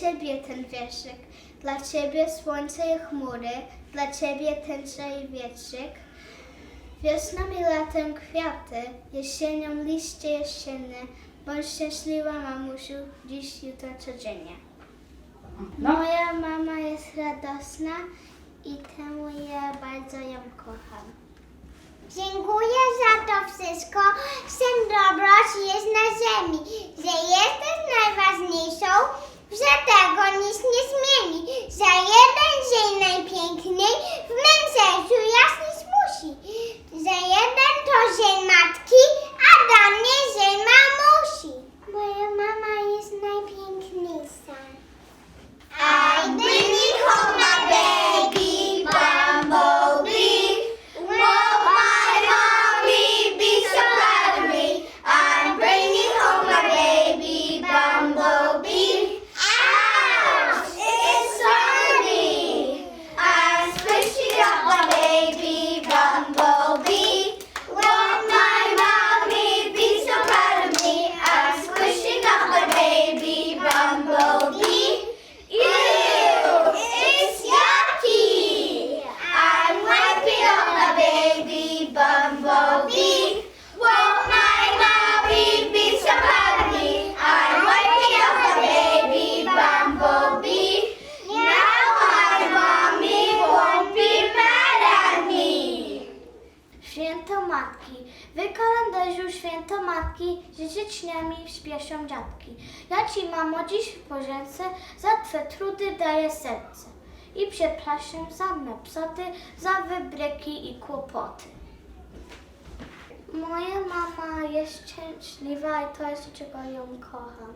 Ciebie ten wierszyk, dla ciebie słońce i chmury, dla ciebie tęcza i wietrzyk. Wiosną i latem kwiaty, jesienią liście jesienne. Bądź szczęśliwa, mamusiu, dziś, jutro, codziennie. No. Moja mama jest radosna i temu ja bardzo ją kocham. Dziękuję za to wszystko. Sen dobroć jest na ziemi, Życzeniami śpieszą dziadki. Ja Ci, mamo, dziś w pożence za Twe trudy daję serce. I przepraszam za me psoty, za wybryki i kłopoty. Moja mama jest szczęśliwa i to jest, czego ją kocham.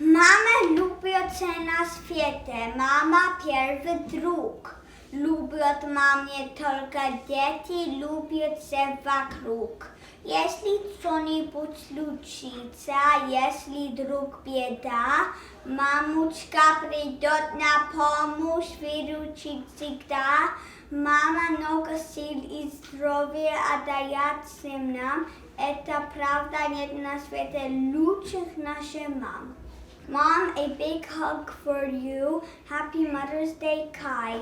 Mama lubi ocenę świecie, mama pierwszy dróg. Lubi od mamie tylko dzieci, lubi się wokóg. Jeśli trzoni podlučica, jeśli drug bieda, mamuczka przydatna pomóż wyruczyć zigda. Mama noga sił i zdrowia, a dajać nam, eta prawda nie na świecie ludzich nasze mam. Mom, a big hug for you. Happy Mother's Day, Kai.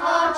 Oh,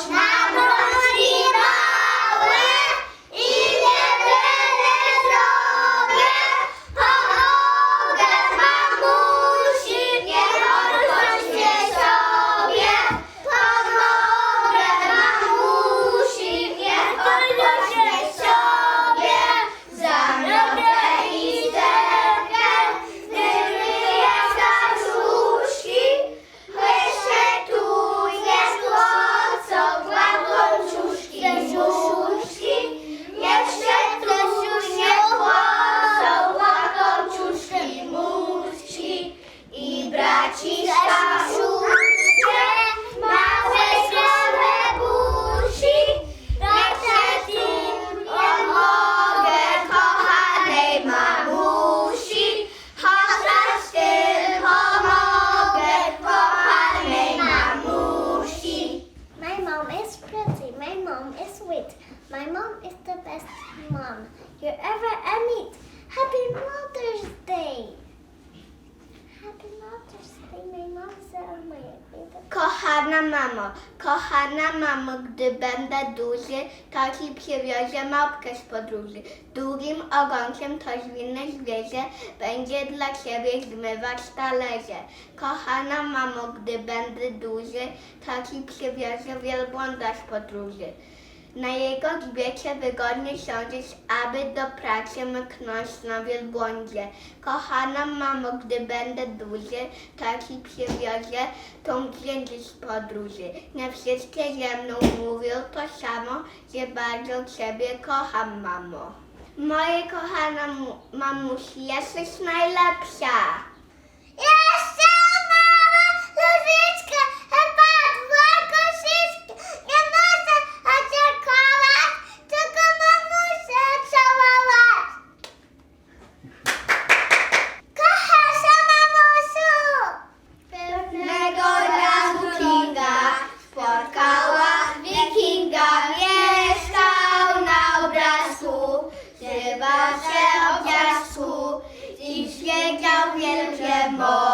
My mom is the best mom you ever meet. Happy Mother's Day. Happy Mother's Day. My mom said my Kochana mamo, kochana mamo, gdy będę duży, to ci przywiozę małpkę z podróży. Długim ogonkiem to zwinne zwierzę będzie dla ciebie zmywać talerze. Kochana mamo, gdy będę duży, to ci przywiozę wielbłąda z podróży. Na jego grzbiecie wygodnie siądziesz, aby do pracy mknąć na wielbłądzie. Kochana mamo, gdy będę duży, to ci przywiozę tą księgę z podróży. Nie wszystkie ze mną mówią to samo, że bardzo ciebie kocham, mamo. Moje kochana mu- mamusi, jesteś najlepsza. wielkie moc.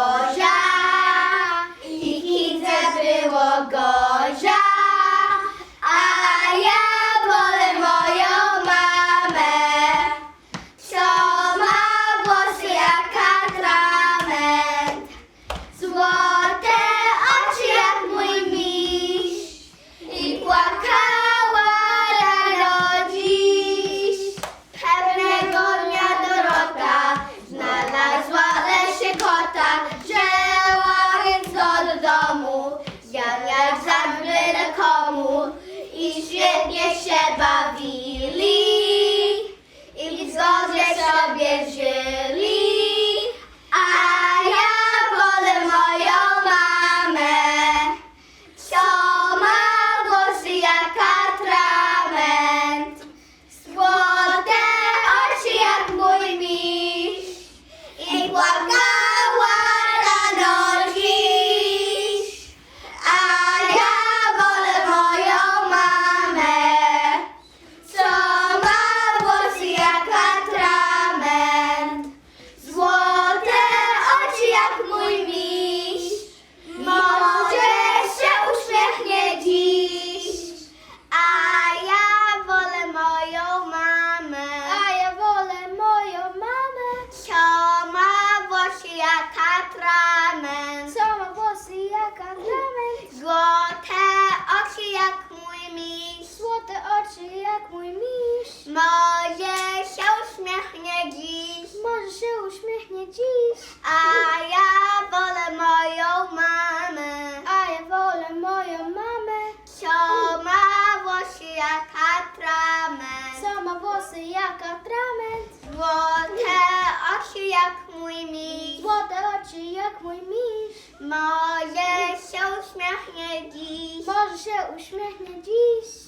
Może się uśmiechnie dziś. Może się uśmiechnie dziś.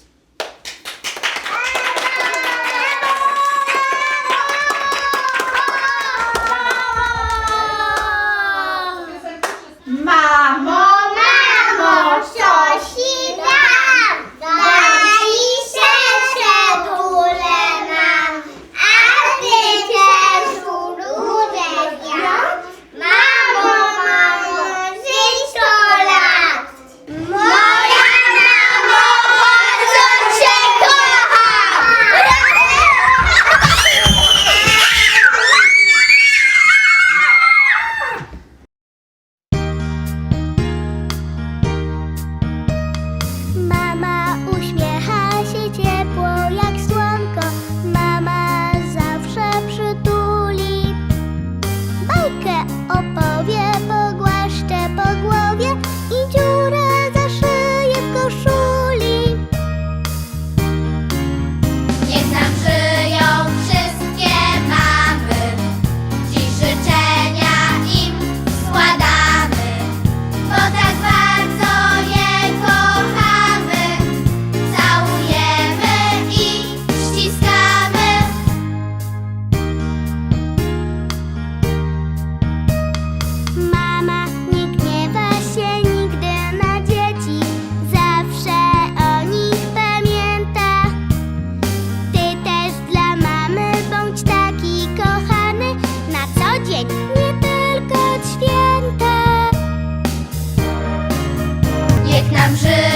Tylko